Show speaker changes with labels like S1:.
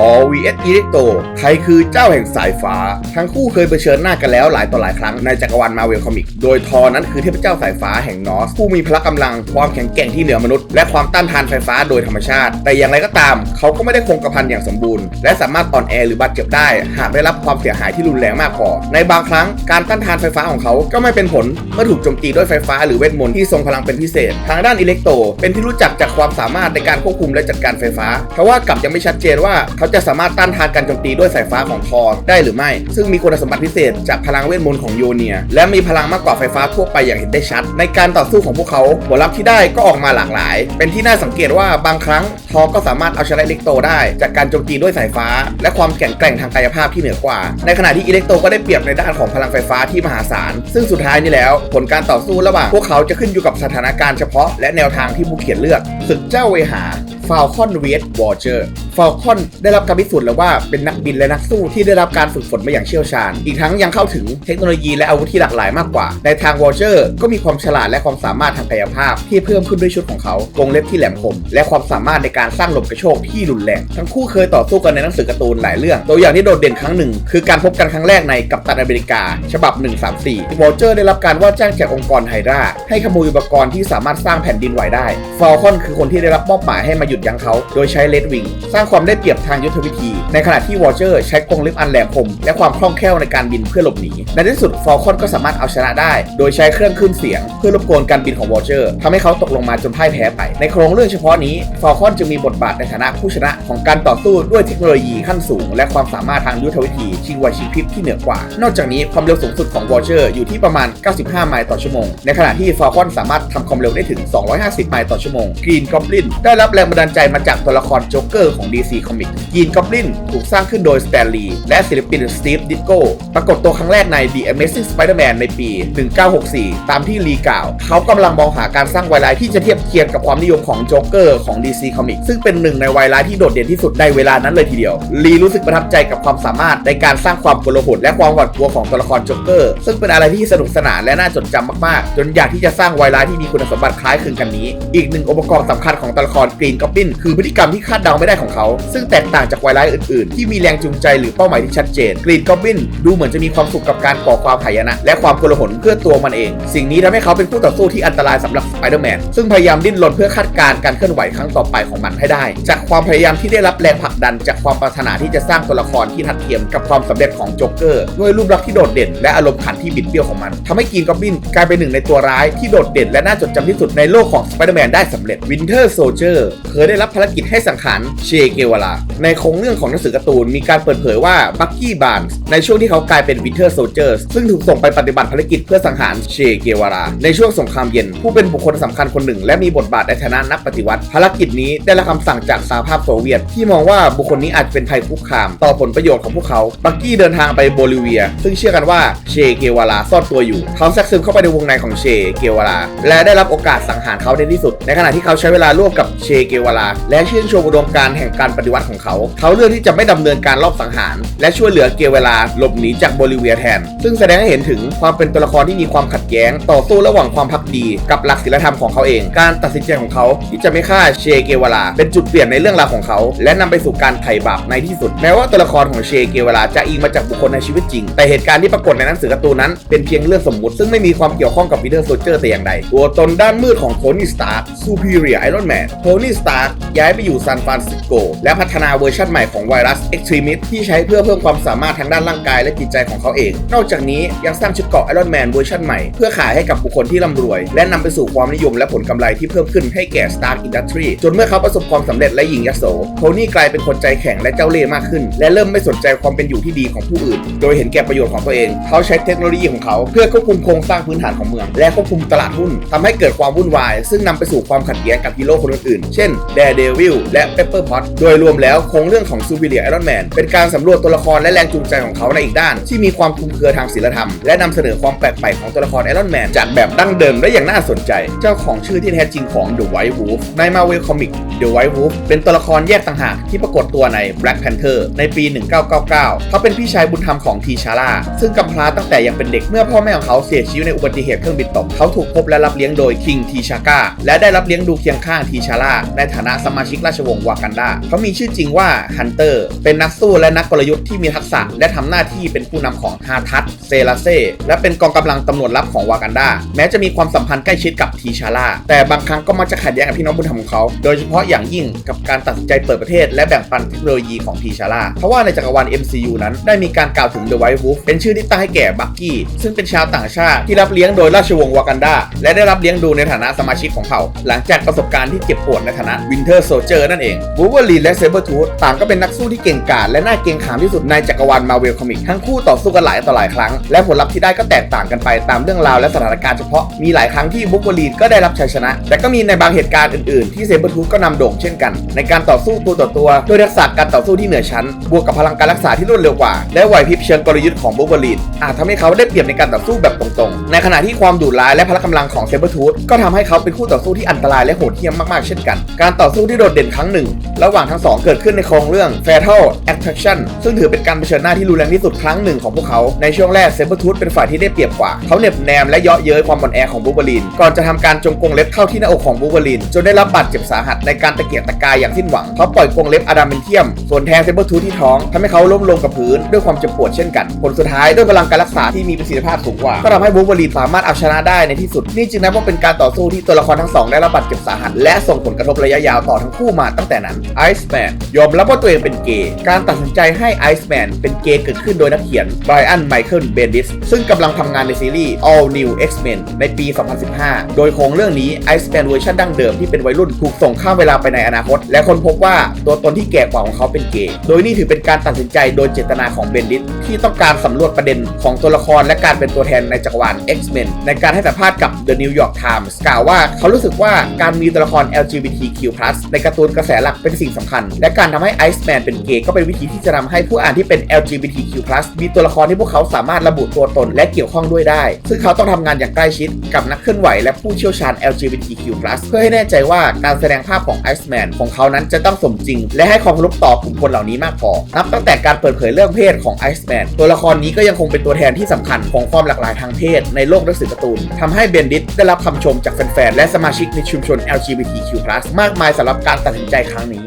S1: อ vs อิเล็กโตใครคือเจ้าแห่งสายฟ้า ทั้งคู่เคยเผชิญหน้ากันแล้วหลายต่อหลายครั้งในจักรวาลมาเวลคอมิก โดยทอนั้นคือเทพเจ้าสายฟ้าแห่งนอส ผู้มีพละกำลัง ความแข็งแกร่งที่เหนือมนุษย์ และความต้านทานไฟฟ้าโดยธรรมชาติ แต่อย่างไรก็ตาม เขาก็ไม่ได้คงกระพันอย่างสมบูรณ์ และสามารถอ่อนแอหรือบาดเจ็บได้ หากได้รับความเสียหายที่รุนแรงมากพอ ในบางครั้งการต้านทานไฟฟ้าของเขาก็ไม่เป็นผลเมื่อถูกโจมตีด้วยไฟฟ้าหรือเวทมนต์ที่ทรงพลังเป็นพิเศษ ทางด้านอิเล็กโต เป็นที่รู้จักจากความสามารถในการควบคุมและจัดการไฟฟ้าทว่ากลับยังไม่ชัดเจนว่าเขาจะสามารถต้านทานการโจมตีด้วยสายฟ้าของทอร์ได้หรือไม่ ซึ่งมีคุณสมบัติพิเศษจากพลังเวทมนต์ของโยเนีย และมีพลังมากกว่าไฟฟ้าทั่วไปอย่างเห็นได้ชัด ในการต่อสู้ของพวกเขาผลลัพธ์ที่ได้ก็ออกมาหลากหลาย เป็นที่น่าสังเกตว่าบางครั้งทอร์ก็สามารถเอาชนะอิเล็กโตได้ จากการโจมตีด้วยสายฟ้า และความแข็งแกร่งทางกายภาพที่เหนือกว่า ในขณะที่อิเล็กโตก็ได้เปรียบในด้านของพลังไฟฟ้าที่มหาศาล ซึ่งสุดท้ายนี่แล้ว ผลการต่อสู้ระหว่างพวกเขาจะขึ้นอยู่กับสถานการณ์เฉพาะและแนวทางที่ผู้เขียนเลือกศึกเจ้าเวหา ฟาลคอนเวสวอเจอร์ฟาลคอนได้รับการพิสูจน์แล้วว่าเป็นนักบินและนักสู้ที่ได้รับการฝึกฝนมาอย่างเชี่ยวชาญ อีกทั้งยังเข้าถึงเทคโนโลยีและอาวุธที่หลากหลายมากกว่า ในทางวอเจอร์ก็มีความฉลาดและความสามารถทางกายภาพ ที่เพิ่มขึ้นด้วยชุดของเขากรงเล็บที่แหลมคม และความสามารถในการสร้างลมกระโชกที่รุนแรง ทั้งคู่เคยต่อสู้กันในหนังสือการ์ตูนหลายเรื่อง ตัวอย่างที่โดดเด่นครั้งหนึ่ง คือการพบกันครั้งแรกในกัปตันอเมริกา ฉบับ 134วอเจอร์ได้รับการว่าจ้างจากองค์กรไฮราให้ขโมยอุปกรณ์ที่สามารถสร้างแผ่นดินไหวได้ฟาลคอนคือคนที่ได้รับมอบหมายให้มาหยุดยั้งเขาโดยใช้เลดวิงสร้างความได้เปรียบทางยุทธวิธี ในขณะที่วอเจอร์ใช้กรงเล็บอันแหลมคม และความคล่องแคล่วในการบินเพื่อหลบหนี ในที่สุดฟอลคอนก็สามารถเอาชนะได้ โดยใช้เครื่องคลื่นเสียง เพื่อรบกวนการบินของวอเจอร์ทำให้เขาตกลงมาจนพ่ายแพ้ไป ในโครงเรื่องเฉพาะนี้ฟอลคอนจึงมีบทบาทในฐานะผู้ชนะของการต่อสู้ด้วยเทคโนโลยีขั้นสูง และความสามารถทางยุทธวิธีชิงไหวชิงพริบที่เหนือกว่า นอกจากนี้ความเร็วสูงสุดของวอเจอร์อยู่ที่ประมาณ 95 ไมล์ต่อชั่วโมง ในขณะที่ฟอลคอนสามารถทำความเร็วได้ถึง 250 ไมล์ต่อชั่วโมงกรีนกอบลินได้รับแรงบันดาลใจมาจากตัวละครโจ๊กเกอร์ของ DC Comics กรีนกอบลินถูกสร้างขึ้นโดยสแตนลีย์และศิลปินสตีฟดิโกปรากฏตัวครั้งแรกใน The Amazing Spider-Man ในปี 1964 ตามที่ลีกล่าว เขากำลังมองหาการสร้างไวรัสที่จะเทียบเคียงกับความนิยมของโจ๊กเกอร์ของ DC Comics ซึ่งเป็นหนึ่งในไวรัสที่โดดเด่นที่สุดในเวลานั้นเลยทีเดียว ลีรู้สึกประทับใจกับความสามารถในการสร้างความโกลาหลและความหวาดกลัวของตัวละครโจ๊กเกอร์ซึ่งเป็นอะไรที่สนุกสนานและน่าจดจำมากๆ จนอยากที่จะสร้างไวรัสที่มีคุณสมบัติคล้ายคลึงกันนี้ อีกหนึ่งองค์ประกอบสำคัญของตัวละครกรีนกอินคือพฤติกรรมที่คาดเดาไม่ได้ของเขา ซึ่งแตกต่างจากไวรัสอื่นๆ ที่มีแรงจูงใจหรือเป้าหมายที่ชัดเจน กรีนกอบลินดูเหมือนจะมีความสุขกับการก่อความหายนะ และความโกลาหลเพื่อตัวมันเอง สิ่งนี้ทำให้เขาเป็นคู่ต่อสู้ที่อันตรายสำหรับสไปเดอร์แมนซึ่งพยายามดิ้นรนเพื่อคาดการณ์การเคลื่อนไหวครั้งต่อไปของมันให้ได้ จากความพยายามที่ได้รับแรงผลักดัน จากความปรารถนาที่จะสร้างตัวละครที่ทัดเทียมกับความสำเร็จของโจ๊กเกอร์ด้วยรูปลักษณ์ที่โดดเด่น และอารมณ์ขันที่บิดเบี้ยวของมันทำให้กรีนกอบลินกลายเป็นหนึ่งในตัวร้ายที่โดดเด่นและน่าจดจำที่สุดในโลกของสไปเดอร์แมนได้สำเร็จวินเทอร์โซเจอร์เคยได้รับภารกิจให้สังหารเชเกวาลา ในโครงเรื่องของหนังสือการ์ตูนมีการเปิดเผยว่าบักกี้บานส์ในช่วงที่เขากลายเป็นวินเทอร์โซเจอร์ซึ่งถูกส่งไปปฏิบัติภารกิจเพื่อสังหารเชเกวาลา ในช่วงสงครามเย็น ผู้เป็นบุคคลสำคัญคนหนึ่ง และมีบทบาทในฐานะนักปฏิวัติ ภารกิจนี้ได้รับคำสั่งจากสหภาพโซเวียต ที่มองว่าบุคคลนี้อาจเป็นภัยคุกคาม ต่อผลประโยชน์ของพวกเขาบักกี้เดินทางไปโบลิเวีย ซึ่งเชื่อกันว่าเชเกวาลาซ่อนตัวอยู่เขาแทรกซึมเข้าไปในวงในของเชเกวาลาและได้รับโอกาสสังหารเขาในที่สุด ในขณะที่เขาใช้เวลาร่วมกับเชเกวลา และชื่นชมอุดมการแห่งการปฏิวัติของเขา เขาเลือกที่จะไม่ดำเนินการรอบสังหาร และช่วยเหลือเกวลาหลบหนีจากโบลิเวียแทน ซึ่งแสดงให้เห็นถึงความเป็นตัวละครที่มีความขัดแย้ง ต่อสู้ระหว่างความพักดี กับหลักศีลธรรมของเขาเอง การตัดสินใจของเขาที่จะไม่ฆ่าเชเกวลา เป็นจุดเปลี่ยนในเรื่องราวของเขา และนำไปสู่การไถ่บาปในที่สุด แม้ว่าตัวละครของเชเกวลาจะอิงมาจากบุคคลในชีวิตจริง แต่เหตุการณ์ที่ปรากฏในหนังสือการ์ตูนนั้นเป็นเพียงเรื่องสมมุติ ซึ่งไม่มีความเกี่ยวข้องกับปีเตอร์โซเจอร์แต่อย่างใดตัวตนด้านมืดของโทนี่สตาร์ซูเปอร์เรียไอรอนแมนโทนี่สตาร์ย้ายไปอยู่ซานฟรานซิสโก และพัฒนาเวอร์ชันใหม่ของไวรัสเอ็กซ์ตรีมิสที่ใช้เพื่อเพิ่มความสามารถทางด้านร่างกายและจิตใจของเขาเอง นอกจากนี้ยังสร้างชุดเกราะไอรอนแมนเวอร์ชันใหม่ เพื่อขายให้กับบุคคลที่ร่ำรวย และนำไปสู่ความนิยมและผลกำไรที่เพิ่มขึ้นให้แก่ Stark Industry จนเมื่อเขาประสบความสำเร็จและยิงยโสโทนี่กลายเป็นคนใจแข็งและเจ้าเล่ห์มากขึ้น และเริ่มไม่สนใจความเป็นอยู่ที่ดีของผู้อื่น โดยเห็นแก่ประโยชน์ของตัวเอง เขาใช้เทคโนโลยีของเขาเพื่อควบคุมโครงสร้างพื้นฐานของเมือง และควบคุมตลาดหุ้นทำให้เกิดความวุ่นวาย ซึ่งนำไปสู่ความขัดแย้งกับฮีโร่คนอื่นๆเช่น Daredevil และ Pepper Pot โดยรวมแล้วโครงเรื่องของ Superior Iron Man เป็นการสำรวจตัวละครและแรงจูงใจของเขาในอีกด้าน ที่มีความคลุมเครือทางศีลธรรม และนำเสนอความแปลกใหม่ของตัวละคร Iron Man จากแบบดั้งเดิมได้อย่างน่าสนใจ เจ้าของชื่อที่แท้จริงของ The White Wolf ใน Marvel Comics The White Wolf เป็นตัวละครแยกต่างหากที่ปรากฏตัวใน Black Panther ในปี 1999 เขาเป็นพี่ชายบุญธรรมของทีชาร่าซึ่งกำพร้าตั้งแต่ยังเป็นเด็กเมื่อพ่อแม่ของเขาเสียชีวิตในอุบัติเหตุเครื่องบินตกเขาถูกพบและรับเลี้ยงโดยคิงทีชาก้าและได้รับเลี้ยงดูเคียงข้างทีชาร่าในฐาานะสมาชิกราชวงศ์วากันดาเขามีชื่อจริงว่าฮันเตอร์ เป็นนักสู้และนักกลยุทธ์ที่มีทักษะและทำหน้าที่เป็นผู้นำของฮาทัสเซลาเซและเป็นกองกำลังตำรวจลับของวากันดาแม้จะมีความสัมพันธ์ใกล้ชิดกับทีชาร่าแต่บางครั้งก็มักจะขัดแย้งกับพี่น้องบุญธรรมของเขาโดยเฉพาะอย่างยิ่งกับการตัดสินใจเปิดประเทศ และแบ่งปันเทคโนโลยีของทีชาร่าเพราะว่าในจักรวาล MCU นั้นได้มีการกล่าวถึง The White Wolf เป็นชื่อที่ตั้งให้แก่บักกี้ซึ่งเป็นชาวต่างชาติที่รับเลี้ยงโดยราชวงศ์วากันดาและได้รับเลี้ยงดูในฐานะสมาชิกของเผ่าหลังจากประสบการณ์ที่เจ็บปวดในฐานะ Winter Soldier นั่นเองบูเวอรีนและเซเบอร์ทูธต่างก็เป็นนักสู้ที่เก่งกาจและน่าเกรงขามที่สุดในจักรวาลมาเวลคอมิกทั้งคู่ต่อสู้กันหลายต่อหลายครั้ง และผลลัพธ์ที่ได้ก็แตกต่างกันไปตามเรื่องราวและสถานการณ์เฉพาะมีหลายครั้งที่บูเวอรีนก็ได้รับชัยชนะ แต่ก็มีในบางเหตุการณ์อื่นๆ ที่เซเบอร์ทูธก็นำโด่งเช่นกัน ในการต่อสู้ตัวต่อตัวด้วยทักษะการต่อสู้ที่เหนือชั้น บวกกับพลังการรักษาที่รวดเร็วกว่า และไหวพริบเชิงกลยุทธ์ของบูเวอรีนอาจทำให้เขาได้เปรียบในการต่อสู้แบบตรงๆ ในขณะที่ความดุร้ายและพละกำลังของเซเบอร์ทูธก็ทำให้เขาเป็นคู่ต่อสู้ที่อันตรายและโหดเหี้ยมมากๆเช่นกันการต่อสู้ที่โดดเด่นครั้งหนึ่ง ระหว่างทั้งสองเกิดขึ้นในโครงเรื่อง Fatal Attraction ซึ่งถือเป็นการเผชิญหน้าที่รุนแรงที่สุดครั้งหนึ่งของพวกเขาในช่วงแรกเซเบอร์ทูธเป็นฝ่ายที่ได้เปรียบกว่า เขาเหน็บแนมและเยาะเย้ยความอ่อนแอของบูเบอรีนก่อนจะทำการจงกรงเล็บเข้าที่หน้าอกของบูเบอรีนจนได้รับบาดเจ็บสาหัสในการตะเกียกตะกายอย่างสิ้นหวังเขาปล่อยกรงเล็บอะดามเมนเทียม ส่วนแทงเซเบอร์ทูธที่ท้องทำให้เขาล้มลงกับพื้นด้วยความเจ็บปวดเช่นกัน ผลสุดท้ายด้วยพลังการรักษาที่มีประสิทธิภาพสูงกว่าก็ทำให้บูเบอรีนสามารถเอาชนะได้ในที่สุดนี่จึงนับว่าเป็นการต่อสู้ที่ตัวละครทั้งสองได้รับบาดเจ็บสาหัสและส่งผลกระทบระยะยาวต่อทั้งคู่มาตั้งแต่นั้นไอซ์แมนยอมรับว่าตัวเองเป็นเกย์การตัดสินใจให้ไอซ์แมนเป็นเกย์เกิดขึ้นโดยนักเขียนไบรอันไมเคิลเบนดิสซึ่งกำลังทำงานในซีรีส์ All New X-Men ในปี 2015 โดยโครงเรื่องนี้ไอซ์แมนเวอร์ชันดั้งเดิมที่เป็นวัยรุ่นถูกส่งข้ามเวลาไปในอนาคต และคนพบว่าตัวตนที่แก่กว่าของเขาเป็นเกย์โดยนี่ถือเป็นการตัดสินใจโดยเจตนาของเบนดิสที่ต้องการสำรวจประเด็นของตัวละครและการเป็นตัวแทนในจักรวาล X-Men ในการให้สัมภาษณ์กับ The New York Times กล่าวว่าเขารู้สึกว่าการมีตัวละคร LGBTQ+ ในการ์ตูนกระแสหลักเป็นสิ่งสำคัญ และการทำให้ไอซ์แมนเป็นเกย์ก็เป็นวิธีที่จะทำให้ผู้อ่านที่เป็น LGBTQ+ มีตัวละครที่พวกเขาสามารถระบุตัวตนและเกี่ยวข้องด้วยได้ ซึ่งเขาต้องทำงานอย่างใกล้ชิดกับนักเคลื่อนไหวและผู้เชี่ยวชาญ LGBTQ+ เพื่อให้แน่ใจว่าการแสดงภาพของไอซ์แมนของเขานั้นจะต้องสมจริง และให้ความเคารพต่อกลุ่มคนเหล่านี้มากพอ นับตั้งแต่การเปิดเผยเรื่องเพศของไอซ์แมนตัวละครนี้ก็ยังคงเป็นตัวแทนที่สำคัญของความหลากหลายทางเพศในโลกหนังสือการ์ตูนทำให้เบนดิสได้รับคำชมจากแฟนๆและสมาชิกในชุมชน LGBTQ+ มากมายสำหรับการตัดสินใจครั้งนี้